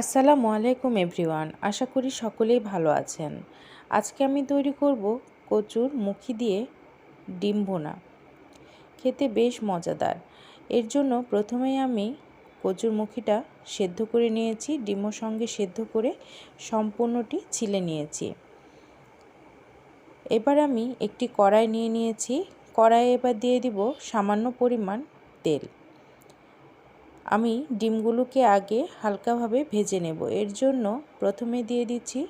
আসসালামু আলাইকুম এভরিওয়ান, আশা করি সকলেই ভালো আছেন। আজকে আমি তৈরি করব কচুর মুখি দিয়ে ডিম ভোনা। খেতে বেশ মজাদার। এর জন্য প্রথমেই আমি কচুর মুখিটা সেদ্ধ করে নিয়েছি, ডিমও সঙ্গে সেদ্ধ করে সম্পূর্ণটি ছিলে নিয়েছি। এবার আমি একটি কড়াই নিয়ে নিয়েছি। কড়াইয়ে এবার দিয়ে দিব সামান্য পরিমাণ তেল। আমি ডিমগুলোকে আগে হালকাভাবে ভেজে নেব। এর জন্য প্রথমে দিয়ে দিচ্ছি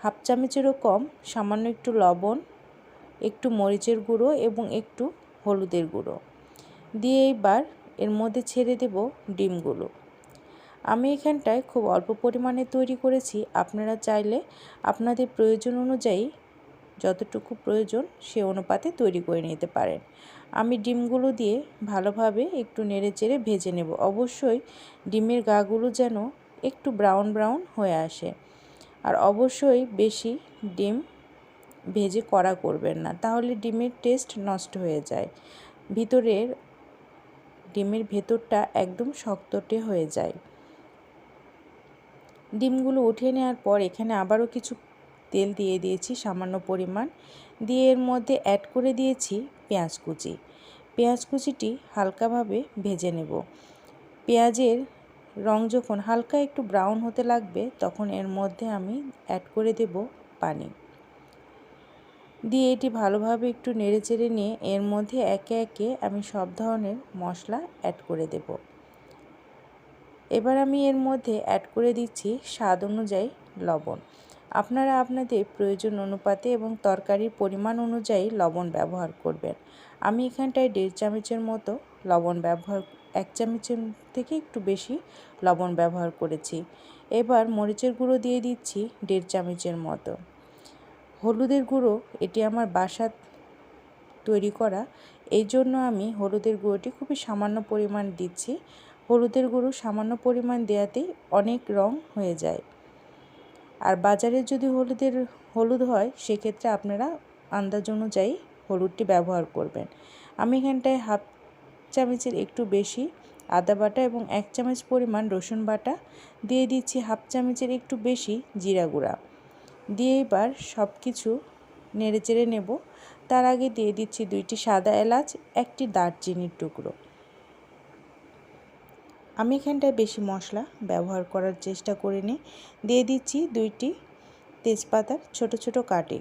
হাফ চামচেরও কম, সামান্য একটু লবণ, একটু মরিচের গুঁড়ো এবং একটু হলুদের গুঁড়ো। দিয়ে এইবার এর মধ্যে ছেড়ে দেব ডিমগুলো। আমি এখানটায় খুব অল্প পরিমাণে তৈরি করেছি। আপনারা চাইলে আপনাদের প্রয়োজন অনুযায়ী যতটুকু প্রয়োজন সে অনুপাতে তৈরি করে নিতে পারেন। আমি ডিমগুলো দিয়ে ভালোভাবে একটু নেড়ে চেড়ে ভেজে নেব। অবশ্যই ডিমের গাগুলো যেন একটু ব্রাউন ব্রাউন হয়ে আসে। আর অবশ্যই বেশি ডিম ভেজে কড়া করবেন না, তাহলে ডিমের টেস্ট নষ্ট হয়ে যায়। ভিতরের ডিমের ভেতরটা একদম শক্তটে হয়ে যায়। ডিমগুলো উঠিয়ে নেওয়ার পর এখানে আবারও কিছু তেল দিয়ে দিয়েছি সামান্য পরিমাণ। দিয়ে এর মধ্যে অ্যাড করে দিয়েছি পেঁয়াজ কুচি। পেঁয়াজ কুচিটি হালকাভাবে ভেজে নেব। পেঁয়াজের রং যখন হালকা একটু ব্রাউন হতে লাগবে, তখন এর মধ্যে আমি অ্যাড করে দেব পানি। দিয়ে এটি ভালোভাবে একটু নেড়ে চেড়ে নিয়ে এর মধ্যে একে একে আমি সব ধরনের মশলা অ্যাড করে দেব। এবার আমি এর মধ্যে অ্যাড করে দিচ্ছি স্বাদ অনুযায়ী লবণ। আপনারা আপনাদের প্রয়োজন অনুপাতে এবং তরকারির পরিমাণ অনুযায়ী লবণ ব্যবহার করবেন। আমি এখানটায় দেড় চামচের মতো লবণ ব্যবহার, এক চামচের থেকে একটু বেশি লবণ ব্যবহার করেছি। এবার মরিচের গুঁড়ো দিয়ে দিচ্ছি দেড় চামচের মতো। হলুদের গুঁড়ো, এটি আমার বাসা তৈরি করা। এই জন্য আমি হলুদের গুঁড়োটি খুবই সামান্য পরিমাণ দিচ্ছি। হলুদের গুঁড়ো সামান্য পরিমাণ দেওয়াতেই অনেক রং হয়ে যায়। আর বাজারে যদি হলুদের, হলুদ হয়, সেক্ষেত্রে আপনারা আন্দাজ অনুযায়ী হলুদটি ব্যবহার করবেন। আমি এখানটায় হাফ চামচের একটু বেশি আদা বাটা এবং এক চামচ পরিমাণ রসুন বাটা দিয়ে দিচ্ছি, হাফ চামচের একটু বেশি জিরা গুঁড়া। দিয়ে এবার সব কিছু নেড়ে চেড়ে নেব। তার আগে দিয়ে দিচ্ছি দুইটি সাদা এলাচ, একটি দারচিনির টুকরো। আমি এখানটায় বেশি মশলা ব্যবহার করার চেষ্টা করে করিনি দিয়ে দিচ্ছি দুইটি তেজপাতার ছোট ছোট কাটি।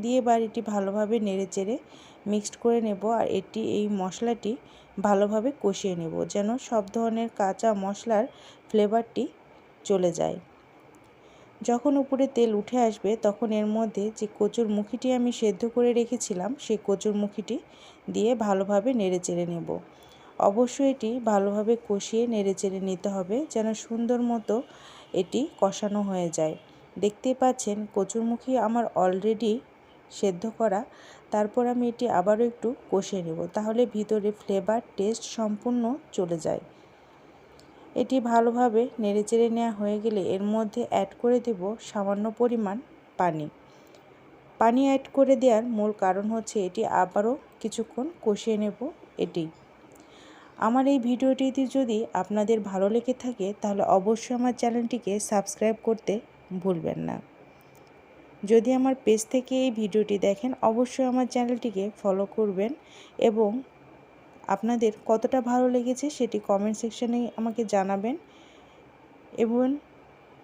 দিয়ে বাড়িটি ভালোভাবে নেড়ে চেড়ে মিক্সড করে নেব আর এটি, এই মশলাটি ভালোভাবে কষিয়ে নেব যেন সব ধরনের কাঁচা মশলার ফ্লেভারটি চলে যায়। যখন উপরে তেল উঠে আসবে তখন এর মধ্যে যে কচুর মুখিটি আমি সেদ্ধ করে রেখেছিলাম, সেই কচুর মুখিটি দিয়ে ভালোভাবে নেড়ে চেড়ে নেব। অবশ্যই এটি ভালোভাবে কষিয়ে নেড়ে চেড়ে নিতে হবে যেন সুন্দর মতো এটি কষানো হয়ে যায়। দেখতেই পাচ্ছেন কচুরমুখী আমার অলরেডি সেদ্ধ করা। তারপর আমি এটি আবারও একটু কষিয়ে নেব তাহলে ভিতরে ফ্লেভার টেস্ট সম্পূর্ণ চলে যায়। এটি ভালোভাবে নেড়েচেড়ে নেওয়া হয়ে গেলে এর মধ্যে অ্যাড করে দেব সামান্য পরিমাণ পানি। পানি অ্যাড করে দেওয়ার মূল কারণ হচ্ছে এটি আবারও কিছুক্ষণ কষিয়ে নেব এটি। আমার এই ভিডিওটিতে যদি আপনাদের ভালো লেগে থাকে, তাহলে অবশ্যই আমার চ্যানেলটিকে সাবস্ক্রাইব করতে ভুলবেন না। যদি আমার পেজ থেকে এই ভিডিওটি দেখেন, অবশ্যই আমার চ্যানেলটিকে ফলো করবেন এবং আপনাদের কতটা ভালো লেগেছে সেটি কমেন্ট সেকশানে আমাকে জানাবেন এবং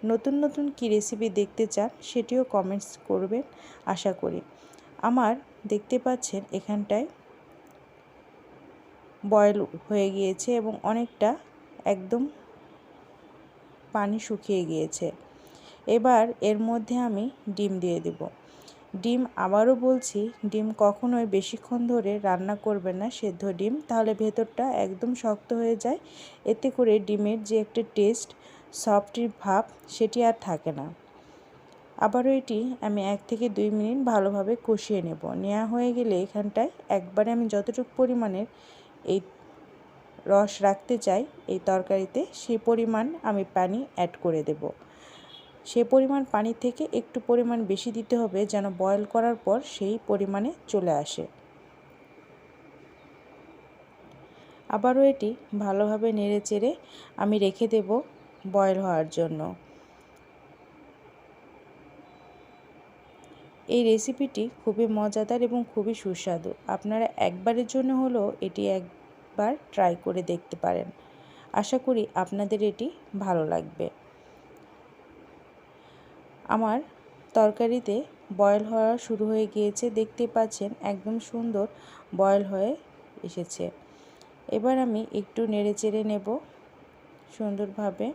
নতুন নতুন কী রেসিপি দেখতে চান সেটিও কমেন্টস করবেন, আশা করি। আমার দেখতে পাচ্ছেন এখানটায় বয়েল হয়ে গিয়েছে এবং অনেকটা একদম পানি শুকিয়ে গিয়েছে। এবার এর মধ্যে আমি ডিম দিয়ে দেব। ডিম আবারও বলছি, ডিম কখনোই বেশিক্ষণ ধরে রান্না করবে না সেদ্ধ ডিম। তাহলে ভেতরটা একদম শক্ত হয়ে যায়। এতে করে ডিমের যে একটা টেস্ট সফটির ভাব, সেটি আর থাকে না। আবারও এটি আমি এক থেকে দুই মিনিট ভালোভাবে কষিয়ে নেব। নেওয়া হয়ে গেলে এখানটায় একবারে আমি যতটুকু পরিমাণের এই রস রাখতে চাই এই তরকারিতে, সে পরিমাণ আমি পানি অ্যাড করে দেব। সে পরিমাণ পানি থেকে একটু পরিমাণ বেশি দিতে হবে যেন বয়ল করার পর সেই পরিমাণে চলে আসে। আবারও এটি ভালোভাবে নেড়ে চেড়ে আমি রেখে দেব বয়েল হওয়ার জন্য। এই রেসিপিটি খুবই মজাদার এবং খুবই সুস্বাদু। আপনারা একবারের জন্য হলেও এটি একবার ট্রাই করে দেখতে পারেন। আশা করি আপনাদের এটি ভালো লাগবে। আমার তরকারিতে বয়েল হওয়া শুরু হয়ে গিয়েছে। দেখতে পাচ্ছেন একদম সুন্দর বয়েল হয়ে এসেছে। এবার আমি একটু নেড়ে চেড়ে নেব সুন্দরভাবে।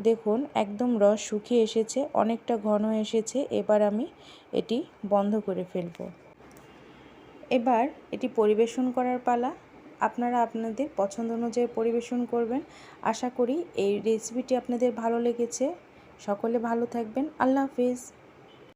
দেখুন একদম রস শুকিয়ে এসেছে, অনেকটা ঘন এসেছে। এবার আমি এটি বন্ধ করে ফেলব। এবার এটি পরিবেশন করার পালা। আপনারা আপনাদের পছন্দ অনুযায়ী পরিবেশন করবেন। আশা করি এই রেসিপিটি আপনাদের ভালো লেগেছে। সকলে ভালো থাকবেন। আল্লাহ হাফিজ।